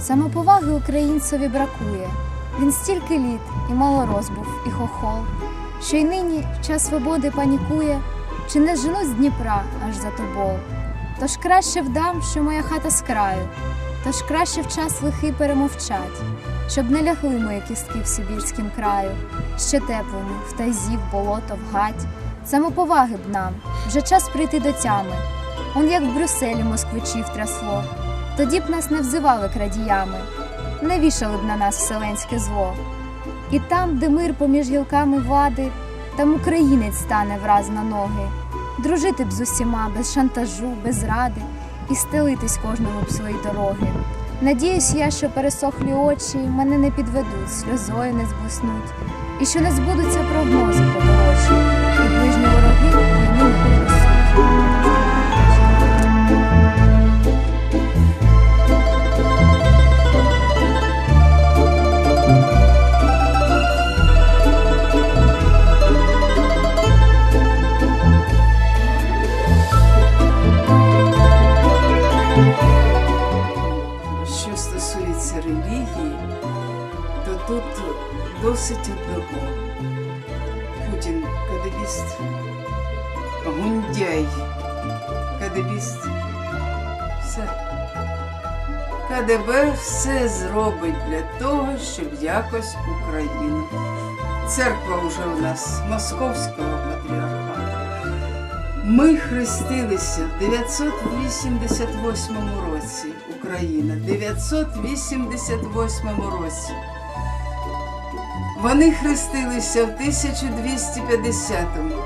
Самоповаги українцеві бракує. Він стільки літ і малорос був, і хохол, що й нині в час свободи панікує, чи не женуть з Дніпра аж за тобол. Тож краще вдам, що моя хата з краю, тож краще в час лихий перемовчать, щоб не лягли мої кістки в Сибірськім краю, ще теплими, в тайзі, в болото, в гать. Самоповаги б нам, вже час прийти до тями. Он як в Брюсселі москвичів трясло, тоді б нас не взивали крадіями, не вішали б на нас вселенське зло. І там, де мир поміж гілками вади, там українець стане враз на ноги, дружити б з усіма без шантажу, без ради, і стелитись кожному б свої дороги. Надіюсь я, що пересохлі очі мене не підведуть, сльозою не зблиснуть, і що не збудуться прогнози і досить одного. Путін кадебіст, гундяй, кадебіст. Все. КДБ все зробить для того, щоб якось Україну. Церква вже у нас Московського патріархату. Ми хрестилися в 988 році, Україна, 988 році. Вони хрестилися в 1250-му.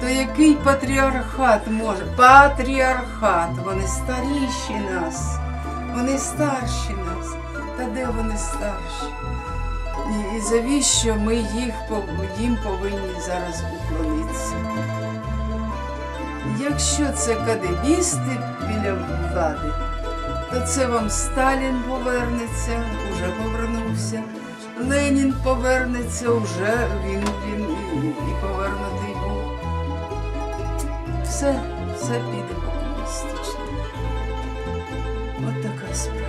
То який патріархат може? Патріархат, вони старіші нас, вони старші нас. Та де вони старші? І, і завіщо ми їх, їм повинні зараз уклонитися? Якщо це кадебісти біля влади, то це вам Сталін повернеться, уже повернувся. Ленін повернеться, уже він, він і, і повернутий був. Все, все піде по комуністично. От така справа.